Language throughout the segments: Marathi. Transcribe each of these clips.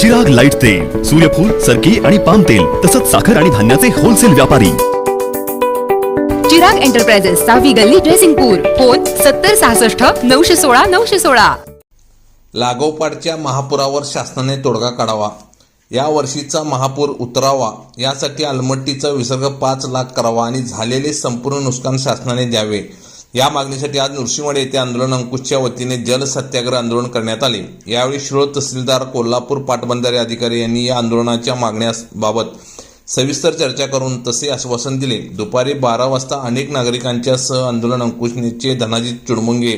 चिराग लाइट तेल सूर्यफूल सरकी आणि पाम तेल तसंच साखर आणि धान्याचे होलसेल व्यापारी. चिराग एंटरप्राइजेस सहावी गल्ली ड्रेसिंगपूर फोन सत्तर सहासष्ट नऊशे सोळा नऊशे सोळा. लागोपाठच्या महापुरावर शासनाने तोडगा काढावा. या वर्षीचा महापूर उतरावा यासाठी आलमट्टीचा विसर्ग पाच लाख करावा आणि झालेले संपूर्ण नुकसान शासनाने द्यावे. या मागणीसाठी आज नृसिंहवाडी येथे आंदोलन अंकुशच्या वतीने जल सत्याग्रह आंदोलन करण्यात आले. यावेळी शिरोळ तहसीलदार कोल्हापूर पाटबंधारे अधिकारी यांनी या आंदोलनाच्या मागण्याबाबत सविस्तर चर्चा करून तसे आश्वासन दिले. दुपारी बारा वाजता अनेक नागरिकांच्या सह आंदोलन अंकुशनेचे धनाजी चुडमुंगे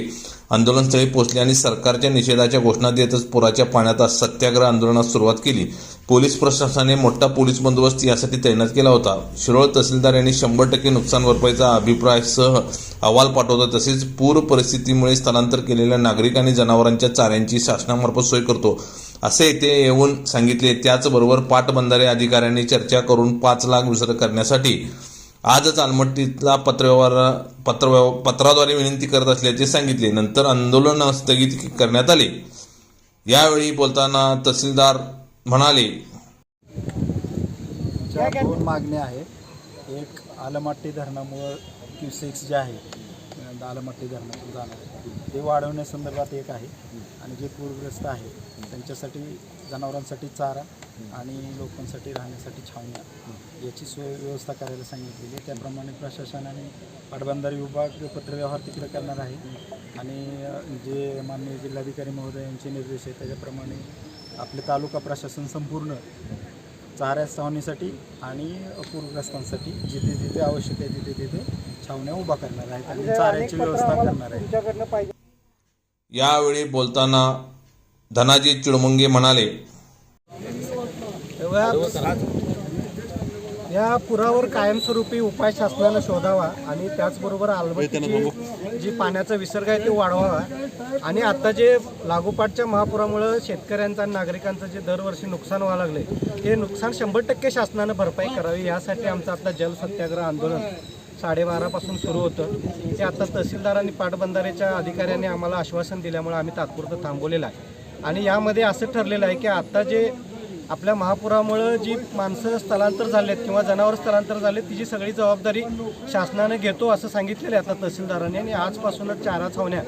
आंदोलनस्थळी पोहोचले आणि सरकारच्या निषेधाच्या घोषणा देतच पुराच्या पाण्यात सत्याग्रह आंदोलनास सुरुवात केली. पोलीस प्रशासनाने मोठा पोलीस बंदोबस्त यासाठी तैनात केला होता. शिरोळ तहसीलदार यांनी शंभर टक्के नुकसान भरपाईचा अभिप्रायासह अहवाल पाठवतो तसेच पूर परिस्थितीमुळे स्थलांतर केलेल्या नागरिक आणि जनावरांच्या चाऱ्यांची शासनामार्फत सोय करतो. असे येथे येऊन सांगितले. त्याचबरोबर पाटबंधारे अधिकाऱ्यांनी चर्चा करून पाच लाख विसर्ग करण्यासाठी आजच आलमट्टीतला पत्रव्यवहार पत्रव्यव पत्राद्वारे विनंती करत असल्याचे सांगितले. नंतर आंदोलन स्थगित करण्यात आले. यावेळी बोलताना तहसीलदार म्हणाले आमच्या दोन मागण्या आहेत. एक आलमट्टी धरणामुळं क्युसेक्स जे आहे आलमाट्टी धरणातून जाणार. ते वाढवण्यासंदर्भात एक आहे आणि जे पूरग्रस्त आहे त्यांच्यासाठी जनावरांसाठी चारा आणि लोकांसाठी राहण्यासाठी छावण्या याची सोय व्यवस्था करायला सांगितलेली आहे. त्याप्रमाणे प्रशासनाने पाटबंधारे विभाग पत्रव्यवहार तिकडे करणार आहे. आणि जे माननीय जिल्हाधिकारी महोदय यांचे निर्देश आहेत त्याच्याप्रमाणे आपले तालुका प्रशासन संपूर्ण चाऱ्या छावणीसाठी आणि पूरग्रस्तांसाठी जिथे जिथे आवश्यक आहे तिथे तिथे छावण्या उभा करणार आहेत आणि चाऱ्याची व्यवस्था करणार आहे यावेळी बोलताना धनाजी चिडमुंगे म्हणाले या पुरावर कायमस्वरूपी उपाय शासनानं शोधावा आणि त्याचबरोबर आलमट्टीची जी पाण्याचा विसर्ग आहे ते वाढवावा. आणि आता जे लागोपाठच्या महापुरामुळं शेतकऱ्यांचं आणि नागरिकांचं जे दरवर्षी नुकसान व्हावं लागले ते नुकसान शंभर टक्के शासनानं भरपाई करावी. यासाठी आमचं आता जल सत्याग्रह आंदोलन साडेबारापासून सुरू होतं. ते आता तहसीलदार आणि पाटबंधारेच्या अधिकाऱ्यांनी आम्हाला आश्वासन दिल्यामुळे आम्ही तात्पुरतं थांबवलेलं आहे. आणि यामध्ये असं ठरलेलं आहे की आता जे आपल्या महापुरामुळं जी माणसं स्थलांतर झालेत किंवा जनावर स्थलांतर झाले तिची सगळी जबाबदारी शासनानं घेतो असं सांगितलेलं आहे आता तहसीलदारांनी. आणि आजपासूनच चारा छावण्या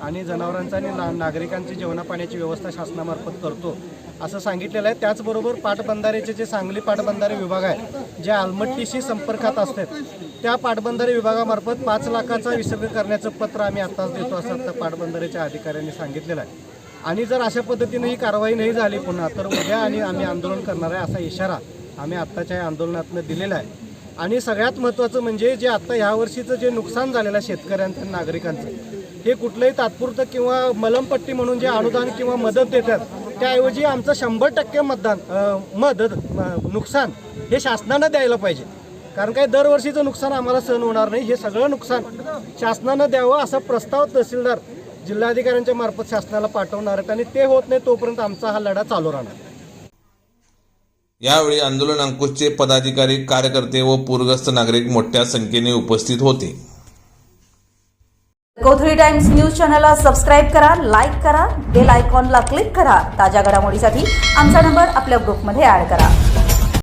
आणि जनावरांचा आणि ना नागरिकांची जेवणापाण्याची व्यवस्था शासनामार्फत करतो असं सांगितलेलं आहे. त्याचबरोबर पाटबंधारेचे जे सांगली पाटबंधारे विभाग आहे जे आलमट्टीशी संपर्कात असतात त्या पाटबंधारे विभागामार्फत पाच लाखाचा विसर्ग करण्याचं पत्र आम्ही आत्ताच देतो असं आता पाटबंधारेच्या अधिकाऱ्यांनी सांगितलेलं आहे. आणि जर अशा पद्धतीनं ही कारवाई नाही झाली पुन्हा तर उद्या आणि आम्ही आंदोलन करणार आहे असा इशारा आम्ही आत्ताच्या या आंदोलनातनं दिलेला आहे. आणि सगळ्यात महत्त्वाचं म्हणजे जे आत्ता ह्यावर्षीचं जे नुकसान झालेलं आहे शेतकऱ्यांचं आणि नागरिकांचं हे कुठलंही तात्पुरतं किंवा मलमपट्टी म्हणून जे अनुदान किंवा मदत देतात त्याऐवजी आमचं शंभर टक्के मतदान मदत नुकसान हे शासनानं द्यायला पाहिजे. कारण काय दरवर्षीचं नुकसान आम्हाला सहन होणार नाही हे सगळं नुकसान शासनानं द्यावं असा प्रस्ताव तहसीलदार जिल्हाधिकाऱ्यांच्या मार्फत शासनाला पाठवणार आहेत आणि ते होत नाही तोपर्यंत आमचा हा लढा चालू राहणार. यावेळी आंदोलन अंकुशचे पदाधिकारी कार्यकर्ते व पूरग्रस्त नागरिक मोठ्या संख्येने उपस्थित होते. गोथरी टाइम्स न्यूज चॅनलला सबस्क्राईब करा लाईक करा बेल आयकॉनला क्लिक करा. ताज्या घडामोडीसाठी आमचा नंबर आपल्या ग्रुपमध्ये ऍड करा.